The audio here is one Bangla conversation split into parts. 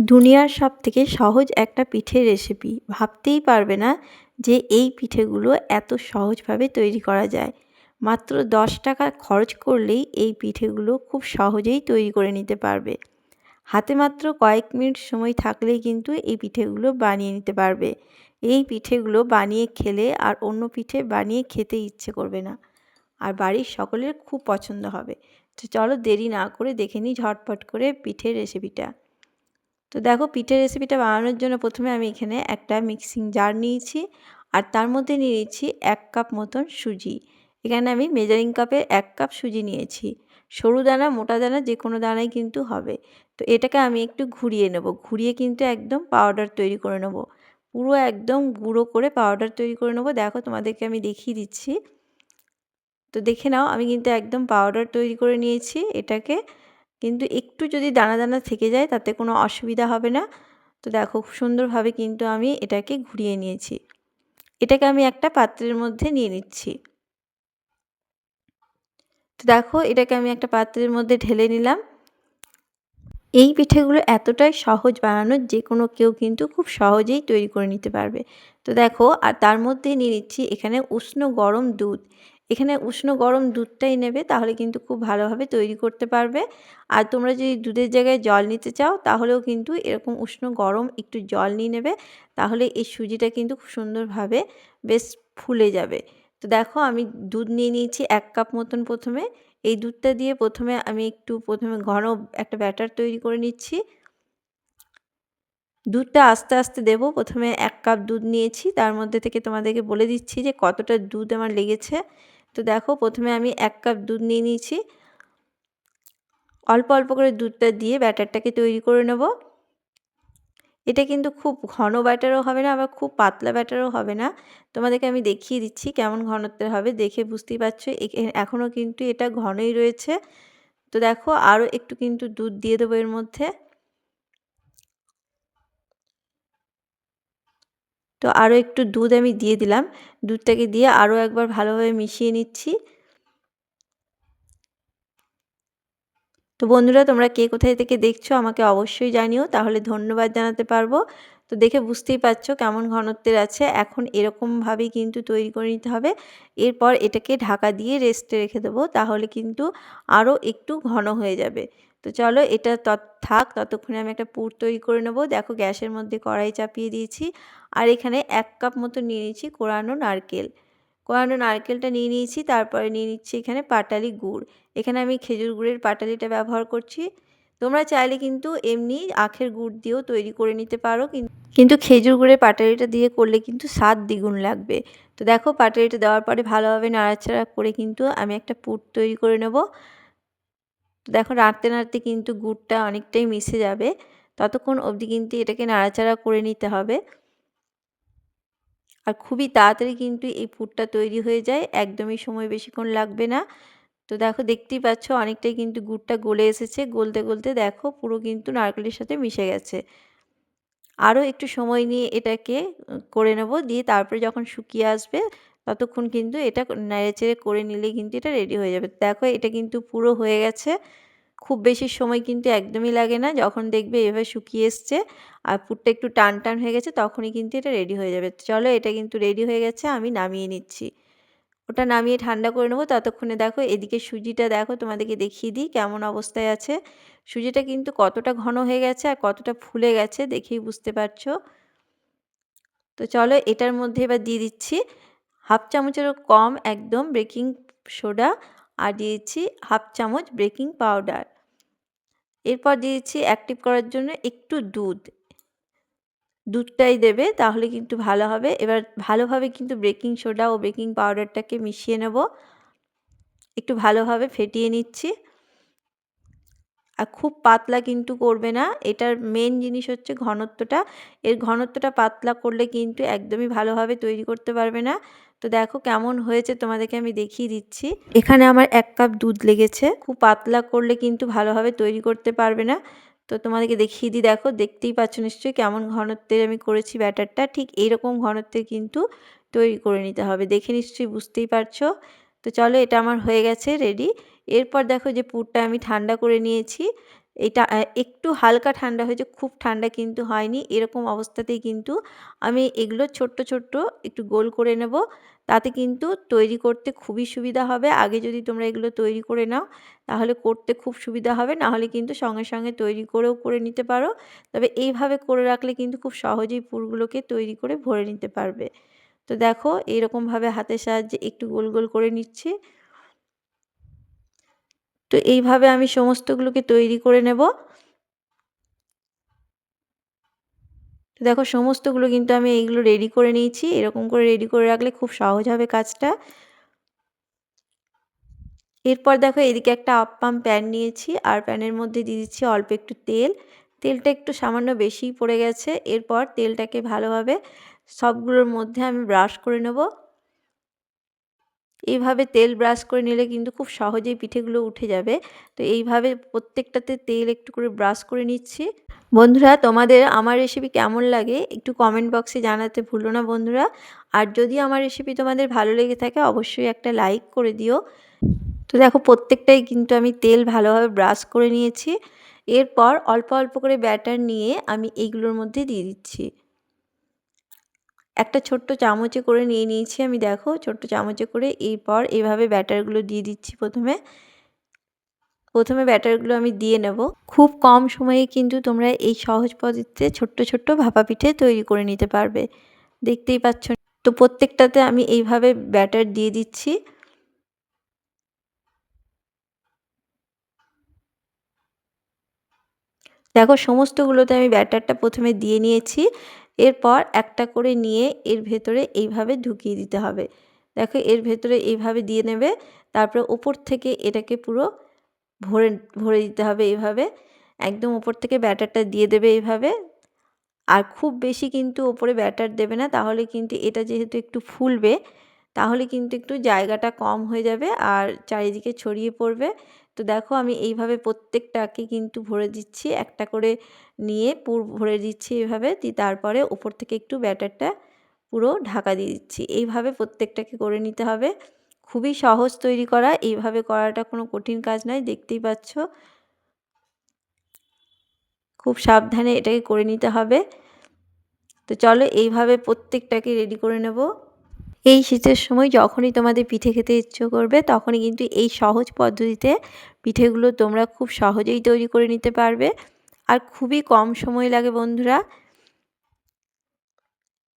দুনিয়ার সব থেকে সহজ একটা পিঠের রেসিপি ভাবতেই পারবে না যে এই পিঠেগুলো এত সহজভাবে তৈরি করা যায়। মাত্র দশ টাকা খরচ করলেই এই পিঠেগুলো খুব সহজেই তৈরি করে নিতে পারবে। হাতে মাত্র কয়েক মিনিট সময় থাকলেই কিন্তু এই পিঠেগুলো বানিয়ে নিতে পারবে। এই পিঠেগুলো বানিয়ে খেলে আর অন্য পিঠে বানিয়ে খেতে ইচ্ছে করবে না। আর বাড়ির সকলের খুব পছন্দ হবে। তো চলো দেরি না করে দেখে নিই ঝটপট করে পিঠের রেসিপিটা তো দেখো পিঠের রেসিপিটা বানানোর জন্য প্রথমে আমি এখানে একটা মিক্সিং জার নিয়েছি আর তার মধ্যে নিয়ে নিচ্ছি এক কাপ মতন সুজি। এখানে আমি মেজারিং কাপে এক কাপ সুজি নিয়েছি। সরু দানা, মোটা দানা যে কোনো দানাই কিন্তু হবে। তো এটাকে আমি একটু ঘুরিয়ে নেব। ঘুরিয়ে কিন্তু একদম পাউডার তৈরি করে নেব। পুরো একদম গুঁড়ো করে পাউডার তৈরি করে নেব। দেখো তোমাদেরকে আমি দেখিয়ে দিচ্ছি। তো দেখে নাও, আমি কিন্তু একদম পাউডার তৈরি করে নিয়েছি এটাকে। কিন্তু একটু যদি দানা দানা থেকে যায় তাতে কোনো অসুবিধা হবে না। তো দেখো খুব সুন্দরভাবে কিন্তু আমি এটাকে ঘুরিয়ে নিয়েছি। এটাকে আমি একটা পাত্রের মধ্যে নিয়ে নিচ্ছি। তো দেখো এটাকে আমি একটা পাত্রের মধ্যে ঢেলে নিলাম। এই পিঠেগুলো এতটাই সহজ বানানো যে কোনো কেউ কিন্তু খুব সহজেই তৈরি করে নিতে পারবে। তো দেখো আর তার মধ্যে নিয়ে নিচ্ছি এখানে উষ্ণ গরম দুধ। এখানে উষ্ণ গরম দুধটাই নেবে, তাহলে কিন্তু খুব ভালোভাবে তৈরি করতে পারবে। আর তোমরা যদি দুধের জায়গায় জল নিতে চাও, তাহলেও কিন্তু এরকম উষ্ণ গরম একটু জল নিয়ে নেবে, তাহলে এই সুজিটা কিন্তু খুব সুন্দরভাবে বেশ ফুলে যাবে। তো দেখো, আমি দুধ নিয়ে নিয়েছি এক কাপ মতন প্রথমে। এই দুধটা দিয়ে প্রথমে আমি একটু প্রথমে ঘন একটা ব্যাটার তৈরি করে নিচ্ছি। দুধটা আস্তে আস্তে দেবো। প্রথমে এক কাপ দুধ নিয়েছি, তার মধ্যে থেকে তোমাদেরকে বলে দিচ্ছি যে কতটা দুধ আমার লেগেছে। তো দেখো প্রথমে আমি এক কাপ দুধ নিয়ে নিয়েছি। অল্প অল্প করে দুধটা দিয়ে ব্যাটারটাকে তৈরি করে নেব। এটা কিন্তু খুব ঘন ব্যাটারও হবে না, আবার খুব পাতলা ব্যাটারও হবে না। তোমাদেরকে আমি দেখিয়ে দিচ্ছি কেমন ঘনত্বের হবে, দেখে বুঝতেই পারছ। এখনও কিন্তু এটা ঘনই রয়েছে। তো দেখো আরও একটু কিন্তু দুধ দিয়ে দেবো এর মধ্যে। তো আরও একটু দুধ আমি দিয়ে দিলাম। দুধটাকে দিয়ে আরও একবার ভালোভাবে মিশিয়ে নিচ্ছি। তো বন্ধুরা, তোমরা কে কোথায় থেকে দেখছ আমাকে অবশ্যই জানিও, তাহলে ধন্যবাদ জানাতে পারব। তো দেখে বুঝতেই পারছ কেমন ঘনত্বের আছে। এখন এরকমভাবেই কিন্তু তৈরি করে নিতে হবে। এরপর এটাকে ঢাকা দিয়ে রেস্টে রেখে দেবো, তাহলে কিন্তু আরও একটু ঘন হয়ে যাবে। তো চলো এটা থাক, ততক্ষণে আমি একটা পুর তৈরি করে নেব। দেখো গ্যাসের মধ্যে কড়াই চাপিয়ে দিয়েছি। আর এখানে এক কাপ মতো নিয়ে নিয়েছি কোরানো নারকেল। কোরানো নারকেলটা নিয়ে নিয়েছি, তারপরে নিয়ে নিচ্ছি এখানে পাটালি গুড়। এখানে আমি খেজুর গুড়ের পাটালিটা ব্যবহার করছি। তোমরা চাইলে কিন্তু এমনি আখের গুড় দিয়েও তৈরি করে নিতে পারো। কিন্তু খেজুর গুড়ের পাটালিটা দিয়ে করলে কিন্তু স্বাদ দ্বিগুণ লাগবে। তো দেখো পাটালিটা দেওয়ার পরে ভালোভাবে নাড়াচাড়া করে কিন্তু আমি একটা পুর তৈরি করে নেব। দেখো নাড়তে নাড়তে কিন্তু গুড়টা অনেকটাই মিশে যাবে। ততক্ষণ অবধি কিন্তু এটাকে নাড়াচাড়া করে নিতে হবে। আর খুবই তাড়াতাড়ি কিন্তু এই পুরটা তৈরি হয়ে যায়। একদমই সময় বেশিক্ষণ লাগবে না। তো দেখো দেখতেই পাচ্ছ অনেকটাই কিন্তু গুড়টা গলে এসেছে। গলতে গলতে দেখো পুরো কিন্তু নারকেলের সাথে মিশে গেছে। আরও একটু সময় নিয়ে এটাকে করে নেব। দিয়ে তারপরে যখন শুকিয়ে আসবে ততক্ষণ কিন্তু এটা নেড়েচেড়ে করে নিলে কিন্তু এটা রেডি হয়ে যাবে। দেখো এটা কিন্তু পুরো হয়ে গেছে। খুব বেশি সময় কিন্তু একদমই লাগে না। যখন দেখবে এভাবে শুকিয়ে এসছে আর পুরটা একটু টান টান হয়ে গেছে, তখনই কিন্তু এটা রেডি হয়ে যাবে। চলো এটা কিন্তু রেডি হয়ে গেছে, আমি নামিয়ে নিচ্ছি। ওটা নামিয়ে ঠান্ডা করে নেব। ততক্ষণে দেখো এদিকে সুজিটা দেখো, তোমাদেরকে দেখিয়ে দিই কেমন অবস্থায় আছে। সুজিটা কিন্তু কতটা ঘন হয়ে গেছে আর কতটা ফুলে গেছে দেখেই বুঝতে পারছ। তো চলো এটার মধ্যে এবার দিয়ে দিচ্ছি। হাফ চামচেরও কম একদম বেকিং সোডা আর দিয়েছি হাফ চামচ বেকিং পাউডার। এরপর দিয়েছি অ্যাক্টিভ করার জন্য একটু দুধ। দুধটাই দেবে তাহলে কিন্তু ভালো হবে। এবার ভালোভাবে কিন্তু বেকিং সোডা ও বেকিং পাউডারটাকে মিশিয়ে নেব। একটু ভালোভাবে ফেটিয়ে নিচ্ছি। আর খুব পাতলা কিন্তু করবে না। এটার মেন জিনিস হচ্ছে ঘনত্বটা। এর ঘনত্বটা পাতলা করলে কিন্তু একদমই ভালোভাবে তৈরি করতে পারবে না। তো দেখো কেমন হয়েছে, তোমাদেরকে আমি দেখিয়ে দিচ্ছি। এখানে আমার এক কাপ দুধ লেগেছে। খুব পাতলা করলে কিন্তু ভালোভাবে তৈরি করতে পারবে না। তো তোমাদেরকে দেখিয়ে দিই, দেখো দেখতেই পাচ্ছ নিশ্চয়ই কেমন ঘনত্বের আমি করেছি ব্যাটারটা। ঠিক এইরকম ঘনত্বের কিন্তু তৈরি করে নিতে হবে, দেখে নিশ্চয়ই বুঝতেই পারছ। তো চলো এটা আমার হয়ে গেছে রেডি। এরপর দেখো যে পুরটা আমি ঠান্ডা করে নিয়েছি। এটা একটু হালকা ঠান্ডা হয়েছে, খুব ঠান্ডা কিন্তু হয়নি। এরকম অবস্থাতেই কিন্তু আমি এগুলো ছোট্ট ছোট্ট একটু গোল করে নেব। তাতে কিন্তু তৈরি করতে খুবই সুবিধা হবে। আগে যদি তোমরা এগুলো তৈরি করে নাও, তাহলে করতে খুব সুবিধা হবে। নাহলে কিন্তু সঙ্গে সঙ্গে তৈরি করেও করে নিতে পারো। তবে এইভাবে করে রাখলে কিন্তু খুব সহজেই পুরগুলোকে তৈরি করে ভরে নিতে পারবে। তো দেখো এইরকমভাবে হাতের সাহায্যে একটু গোল গোল করে নিচ্ছি। তো এইভাবে আমি সমস্তগুলোকে তৈরি করে নেব। দেখো সমস্তগুলো কিন্তু আমি এইগুলো রেডি করে নিয়েছি। এরকম করে রেডি করে রাখলে খুব সহজ হবে কাজটা। এরপর দেখো এদিকে একটা আপ্পাম প্যান নিয়েছি। আর প্যানের মধ্যে দিয়ে দিচ্ছি অল্প একটু তেল। তেলটা একটু সামান্য বেশিই পড়ে গেছে। এরপর তেলটাকে ভালোভাবে সবগুলোর মধ্যে আমি ব্রাশ করে নেব। এইভাবে তেল ব্রাশ করে নিলে কিন্তু খুব সহজেই পিঠেগুলো উঠে যাবে। তো এইভাবে প্রত্যেকটাতে তেল একটু করে ব্রাশ করে নিচ্ছি। বন্ধুরা, তোমাদের আমার রেসিপি কেমন লাগে একটু কমেন্ট বক্সে জানাতে ভুলো না বন্ধুরা। আর যদি আমার রেসিপি তোমাদের ভালো লেগে থাকে, অবশ্যই একটা লাইক করে দিও। তো দেখো, প্রত্যেকটাই কিন্তু আমি তেল ভালোভাবে ব্রাশ করে নিয়েছি। এরপর অল্প অল্প করে ব্যাটার নিয়ে আমি এইগুলোর মধ্যে দিয়ে দিচ্ছি। একটা ছোট্ট চামচে করে নিয়ে নিয়েছি আমি, দেখো। ছোট্ট চামচে করে এরপর এইভাবে ব্যাটারগুলো দিয়ে দিচ্ছি প্রথমে। প্রথমে ব্যাটারগুলো আমি দিয়ে নেব। খুব কম সময়ে কিন্তু তোমরা এই সহজ পদ্ধতিতে ছোট্ট ছোট্ট ভাপা পিঠে তৈরি করে নিতে পারবে। দেখতেই পাচ্ছ। তো প্রত্যেকটাতে আমি এইভাবে ব্যাটার দিয়ে দিচ্ছি। দেখো, সমস্তগুলোতে আমি ব্যাটারটা প্রথমে দিয়ে নিয়েছি। এরপর একটা করে নিয়ে এর ভেতরে এইভাবে ঢুকিয়ে দিতে হবে। দেখো, এর ভেতরে এইভাবে দিয়ে নেবে, তারপরে ওপর থেকে এটাকে পুরো ভরে ভরে দিতে হবে এইভাবে। একদম ওপর থেকে ব্যাটারটা দিয়ে দেবে এইভাবে। আর খুব বেশি কিন্তু ওপরে ব্যাটার দেবে না, তাহলে কিন্তু এটা যেহেতু একটু ফুলবে, তাহলে কিন্তু একটু জায়গাটা কম হয়ে যাবে আর চারিদিকে ছড়িয়ে পড়বে। তো দেখো আমি এইভাবে প্রত্যেকটাকে কিন্তু ভরে দিচ্ছি, একটা করে নিয়ে পুর, ভরে দিচ্ছি এইভাবে তারপরে ওপর থেকে একটু ব্যাটারটা পুরো ঢাকা দিয়ে দিচ্ছি। এইভাবে প্রত্যেকটাকে করে নিতে হবে। খুবই সহজ তৈরি করা, এইভাবে করাটা কোনো কঠিন কাজ নয়, দেখতেই পাচ্ছ। খুব সাবধানে এটাকে করে নিতে হবে। তো চলো এইভাবে প্রত্যেকটাকে রেডি করে নেব। এই শীতের সময় যখনই তোমাদের পিঠে খেতে ইচ্ছে করবে, তখনই কিন্তু এই সহজ পদ্ধতিতে পিঠেগুলো তোমরা খুব সহজেই তৈরি করে নিতে পারবে। আর খুবই কম সময় লাগে বন্ধুরা।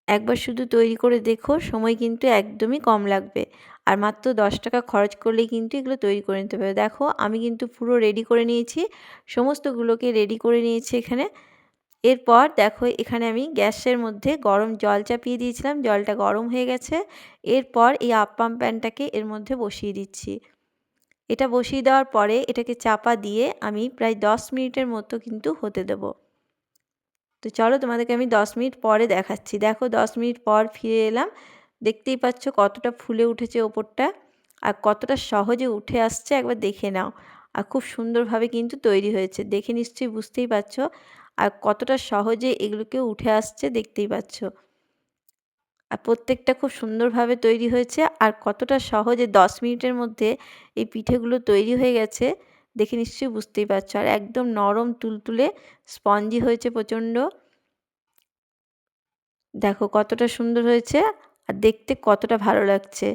একবার শুধু তৈরি করে দেখো, সময় কিন্তু একদমই কম লাগবে। আর মাত্র দশ টাকা খরচ করলেই কিন্তু এগুলো তৈরি করে নিতে পারবে। দেখো, আমি কিন্তু পুরো রেডি করে নিয়েছি। সমস্তগুলোকে রেডি করে নিয়েছি এখানে। এরপর দেখো এখানে আমি গ্যাসের মধ্যে গরম জল চাপিয়ে দিয়েছিলাম, জলটা গরম হয়ে গেছে। এরপর এই আপ্পাম প্যানটাকে এর মধ্যে বসিয়ে দিচ্ছি। এটা বসিয়ে দেওয়ার পরে এটাকে চাপা দিয়ে আমি প্রায় দশ মিনিটের মতো কিন্তু হতে দেব। তো চলো তোমাদেরকে আমি দশ মিনিট পরে দেখাচ্ছি। দেখো দশ মিনিট পর ফিরে এলাম। দেখতেই পাচ্ছ কতটা ফুলে উঠেছে ওপরটা আর কতটা সহজে উঠে আসছে, একবার দেখে নাও। আর খুব সুন্দরভাবে কিন্তু তৈরি হয়েছে। দেখে নিশ্চয়ই বুঝতেই পারছ আর কতটা সহজে এগুলোকে উঠে আসছে দেখতেই পাচ্ছ। আর প্রত্যেকটা খুব সুন্দরভাবে তৈরি হয়েছে আর কতটা সহজে দশ মিনিটের মধ্যে এই পিঠেগুলো তৈরি হয়ে গেছে দেখে নিশ্চয়ই বুঝতেই পারছ। আর একদম নরম তুলতুলে স্পঞ্জি হয়েছে প্রচণ্ড। দেখো কতটা সুন্দর হয়েছে আর দেখতে কতটা ভালো লাগছে।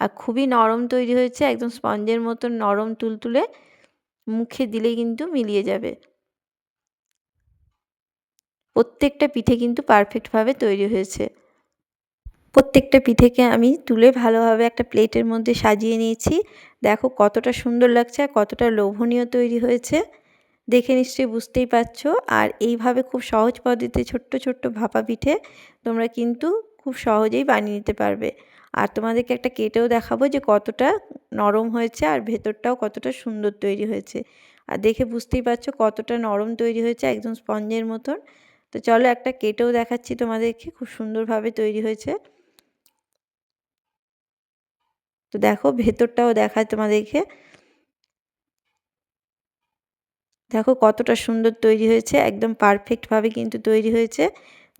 আর খুবই নরম তৈরি হয়েছে, একদম স্পঞ্জের মতন নরম তুলতুলে মুখে দিলেই কিন্তু মিলিয়ে যাবে। প্রত্যেকটা পিঠে কিন্তু পারফেক্টভাবে তৈরি হয়েছে। প্রত্যেকটা পিঠেকে আমি তুলে ভালোভাবে একটা প্লেটের মধ্যে সাজিয়ে নিয়েছি। দেখো কতটা সুন্দর লাগছে আর কতটা লোভনীয় তৈরি হয়েছে। দেখে নিশ্চয়ই বুঝতেই পারছ। আর এইভাবে খুব সহজ পদ্ধতিতে ছোট্ট ছোট্ট ভাপা পিঠে তোমরা কিন্তু খুব সহজেই বানিয়ে নিতে পারবে। আর তোমাদেরকে একটা কেটেও দেখাবো যে কতটা নরম হয়েছে আর ভেতরটাও কতটা সুন্দর তৈরি হয়েছে। আর দেখে বুঝতেই পারছ কতটা নরম তৈরি হয়েছে একদম স্পঞ্জের মতন। তো চলো একটা কেটেও দেখাচ্ছি তোমাদেরকে, খুব সুন্দরভাবে তৈরি হয়েছে। তো দেখো ভেতরটাও দেখায় তোমাদেরকে। দেখো কতটা সুন্দর তৈরি হয়েছে, একদম পারফেক্টভাবে কিন্তু তৈরি হয়েছে।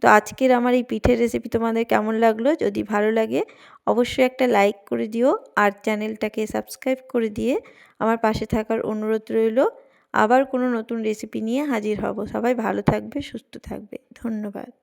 তো আজকের আমার এই পিঠের রেসিপি তোমাদের কেমন লাগল? যদি ভালো লাগে, অবশ্যই একটা লাইক করে দিও আর চ্যানেলটাকে সাবস্ক্রাইব করে দিয়ে আমার পাশে থাকার অনুরোধ রইল। আবার কোনো নতুন রেসিপি নিয়ে হাজির হব। সবাই ভালো থাকবে, সুস্থ থাকবে। ধন্যবাদ।